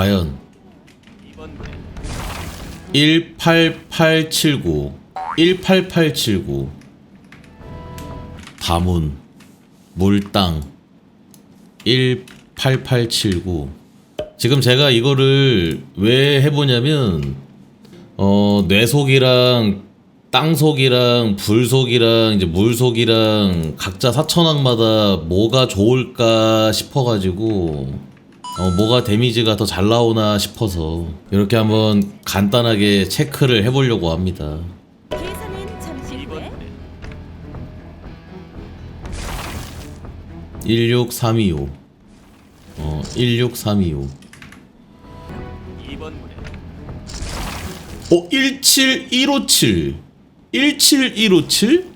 과연 18879 18879 다문 물땅 18879 지금 제가 이거를 왜 해보냐면 어 뇌속이랑 땅속이랑 불속이랑 이제 물속이랑 각자 사천왕마다 뭐가 좋을까 싶어가지고 어, 뭐가 데미지가 더 잘 나오나 싶어서 이렇게 한번 간단하게 체크를 해보려고 합니다. 계산은 잠시 후에 16325 어, 16325 어, 17157 17157?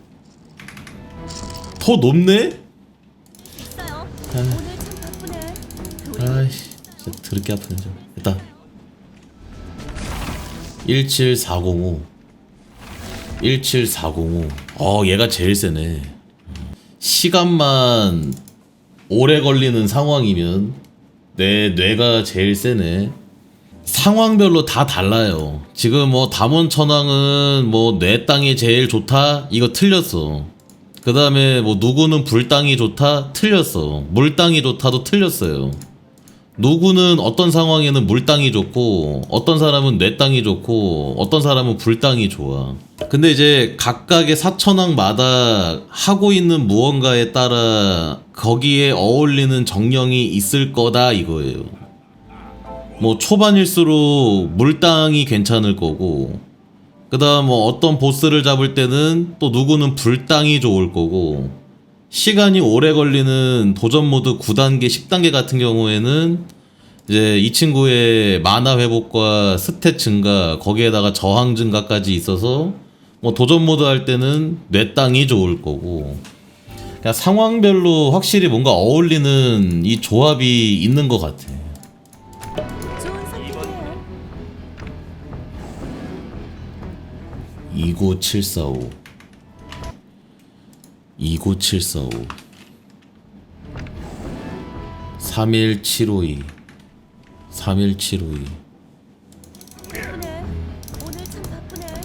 더 높네? 있어요. 오늘 참 바쁘네. 우리 아이씨 진짜 드럽게 아프네 좀 일단 17405 17405 어 얘가 제일 세네. 시간만 오래 걸리는 상황이면 내 뇌가 제일 세네. 상황별로 다 달라요. 지금 뭐 담원천왕은 뭐 뇌 땅이 제일 좋다? 이거 틀렸어. 그 다음에 뭐 누구는 불 땅이 좋다? 틀렸어. 물 땅이 좋다도 틀렸어요 누구는 어떤 상황에는 물땅이 좋고 어떤 사람은 뇌땅이 좋고 어떤 사람은 불땅이 좋아. 근데 이제 각각의 사천왕마다 하고 있는 무언가에 따라 거기에 어울리는 정령이 있을 거다 이거예요. 뭐 초반일수록 물땅이 괜찮을 거고 그다음 뭐 어떤 보스를 잡을 때는 또 누구는 불땅이 좋을 거고 시간이 오래 걸리는 도전 모드 9단계, 10단계 같은 경우에는 이제 이 친구의 만화 회복과 스탯 증가, 거기에다가 저항 증가까지 있어서 뭐 도전 모드 할 때는 뇌땅이 좋을 거고 그냥 상황별로 확실히 뭔가 어울리는 이 조합이 있는 것 같아. 좋은 선택이에요. 29745 29745 31752 31752 바쁘네. 오늘 참 바쁘네.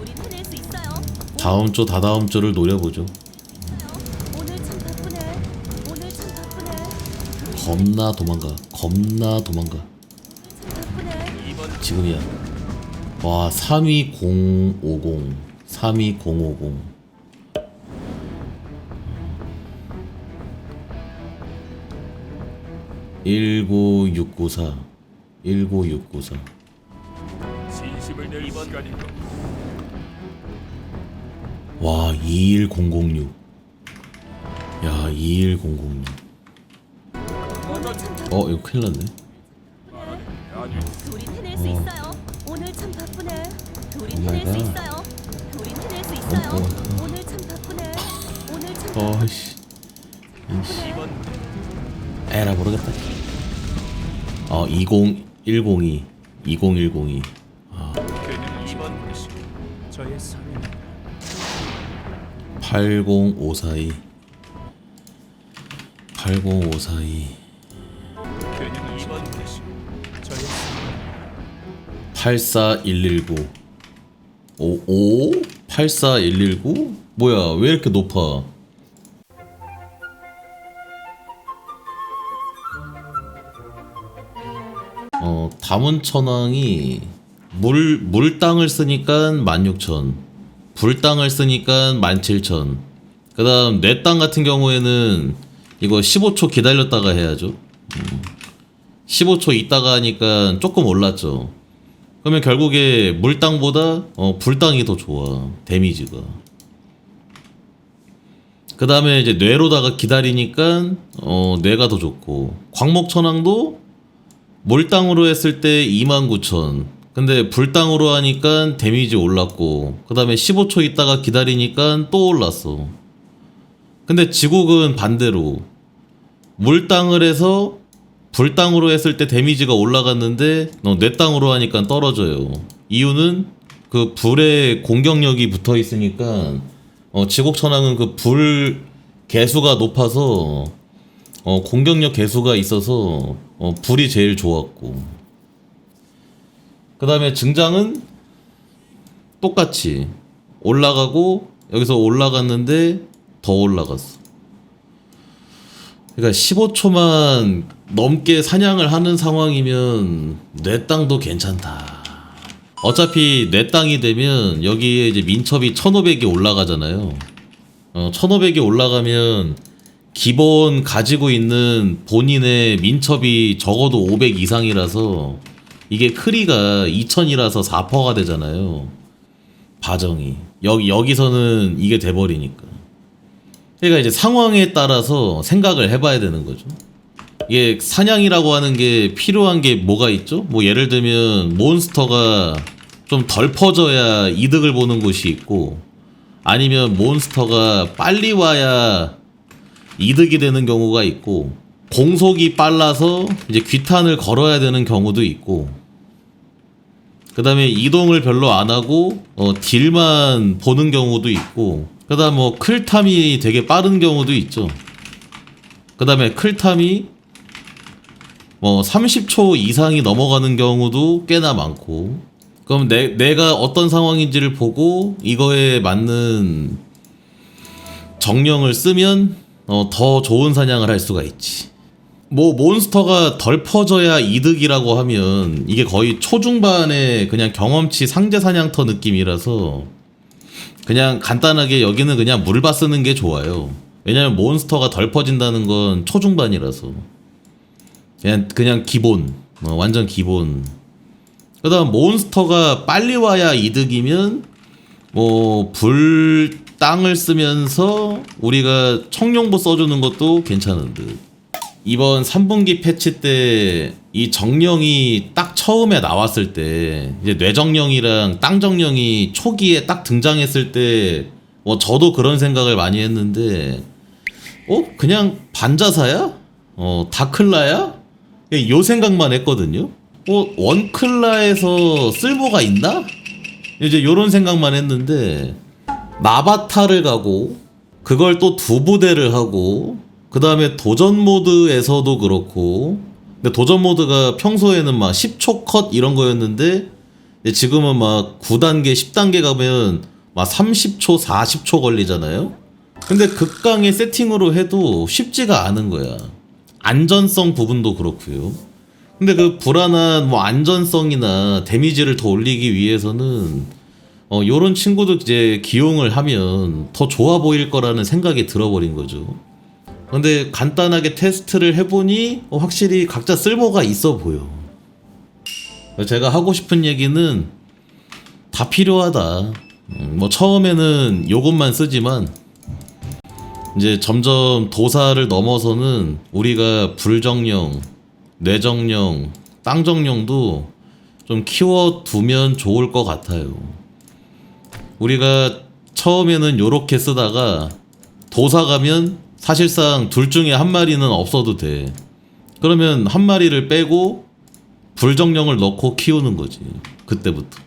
우리 해낼 수 있어요. 다음 주 다다음 주를 노려보죠. 오늘 참 바쁘네. 오늘 참 바쁘네. 겁나 도망가. 겁나 도망가. 바쁘네. 지금이야. 와, 32050. 32050. (19694) (19694) 진심을 낼 시간이 와, 21006. 야, 21006. 오늘 참 바쁘네. 어, 이거 큰일 났네. 해낼 수 있어요. 오늘 참 바쁘네. 해낼 수. 있어요. 해낼 수 있어요. 어, 오늘 참 바쁘네. 오늘 참 바쁘네. 어이씨. 이씨. 에라 모르겠다. 어, 20102. 20102. 괜히 이번 것이 저의 삶입니다. 80542. 80542. 괜히 이번 것이 저의 삶입니다. 84119. 오, 오? 84119? 뭐야, 왜 이렇게 높아? 어, 다문천왕이 물, 물땅을 쓰니까 16,000. 불땅을 쓰니까 17,000. 그 다음, 뇌땅 같은 경우에는 이거 15초 기다렸다가 해야죠. 음. 15초 있다가 하니까 조금 올랐죠. 그러면 결국에 물땅보다 어, 불땅이 더 좋아 데미지가 그 다음에 이제 뇌로다가 기다리니까 어, 뇌가 더 좋고 광목천왕도 물땅으로 했을 때 29,000 근데 불땅으로 하니까 데미지 올랐고 그 다음에 15초 있다가 기다리니까 또 올랐어 근데 지국은 반대로 물땅을 해서 불땅으로 했을 때 데미지가 올라갔는데 어, 뇌 땅으로 하니까 떨어져요. 이유는 그 불의 공격력이 붙어 있으니까 어, 지곡천왕은 그 불 개수가 높아서 어, 공격력 개수가 있어서 어, 불이 제일 좋았고 그 다음에 증장은 똑같이 올라가고 여기서 올라갔는데 더 올라갔어. 그러니까 15초만 넘게 사냥을 하는 상황이면 내 땅도 괜찮다. 어차피 내 땅이 되면 여기에 이제 민첩이 1500이 올라가잖아요. 어, 1500이 올라가면 기본 가지고 있는 본인의 민첩이 적어도 500 이상이라서 이게 크리가 2000이라서 4퍼가 되잖아요. 바정이. 여기, 여기서는 이게 돼버리니까. 그러니까 이제 상황에 따라서 생각을 해봐야 되는 거죠. 이게 사냥이라고 하는 게 필요한 게 뭐가 있죠? 뭐 예를 들면 몬스터가 좀 덜 퍼져야 이득을 보는 곳이 있고 아니면 몬스터가 빨리 와야 이득이 되는 경우가 있고 공속이 빨라서 이제 귀탄을 걸어야 되는 경우도 있고 그 다음에 이동을 별로 안 하고 어, 딜만 보는 경우도 있고 그 다음 뭐 클탐이 되게 빠른 경우도 있죠. 그 다음에 클탐이 뭐 30초 이상이 넘어가는 경우도 꽤나 많고 그럼 내, 내가 어떤 상황인지를 보고 이거에 맞는 정령을 쓰면 어, 더 좋은 사냥을 할 수가 있지. 뭐 몬스터가 덜 퍼져야 이득이라고 하면 이게 거의 초중반의 그냥 경험치 상대 사냥터 느낌이라서 그냥 간단하게 여기는 그냥 물바 쓰는 게 좋아요. 왜냐면 몬스터가 덜 퍼진다는 건 초중반이라서 그냥 그냥 기본 어, 완전 기본. 그다음 몬스터가 빨리 와야 이득이면 뭐 불 땅을 쓰면서 우리가 청룡보 써주는 것도 괜찮은 듯. 이번 3분기 패치 때 이 정령이 딱 처음에 나왔을 때 이제 뇌정령이랑 땅정령이 초기에 딱 등장했을 때 뭐 저도 그런 생각을 많이 했는데 어 그냥 반자사야? 어 다클라야? 요 생각만 했거든요. 어 원클라에서 쓸모가 있나? 이제 요런 생각만 했는데 나바타를 가고 그걸 또 두 부대를 하고 그 다음에 도전 모드에서도 그렇고 근데 도전 모드가 평소에는 막 10초 컷 이런 거였는데 지금은 막 9단계 10단계 가면 막 30초 40초 걸리잖아요. 근데 극강의 세팅으로 해도 쉽지가 않은 거야. 안전성 부분도 그렇고요. 근데 그 불안한 뭐 안전성이나 데미지를 더 올리기 위해서는 어 요런 친구도 이제 기용을 하면 더 좋아 보일 거라는 생각이 들어버린 거죠. 근데 간단하게 테스트를 해보니 어, 확실히 각자 쓸모가 있어 보여. 제가 하고 싶은 얘기는 다 필요하다. 음, 뭐 처음에는 요것만 쓰지만 이제 점점 도사를 넘어서는 우리가 불정령, 뇌정령, 땅정령도 좀 키워두면 좋을 것 같아요. 우리가 처음에는 요렇게 쓰다가 도사 가면 사실상 둘 중에 한 마리는 없어도 돼. 그러면 한 마리를 빼고 불정령을 넣고 키우는 거지. 그때부터.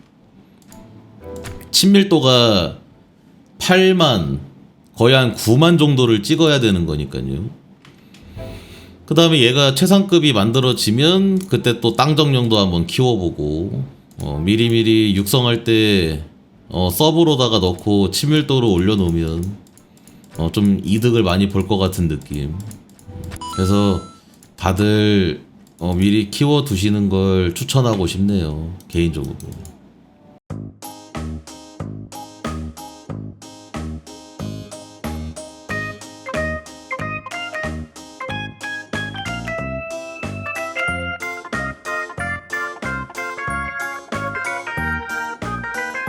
친밀도가 8만, 거의 한 9만 정도를 찍어야 되는 거니까요. 그 다음에 얘가 최상급이 만들어지면 그때 또 땅정령도 한번 키워보고, 어, 미리미리 육성할 때 어, 서브로다가 넣고 친밀도를 올려놓으면 어, 좀 이득을 많이 볼 것 같은 느낌. 그래서 다들 어, 미리 키워 두시는 걸 추천하고 싶네요. 개인적으로.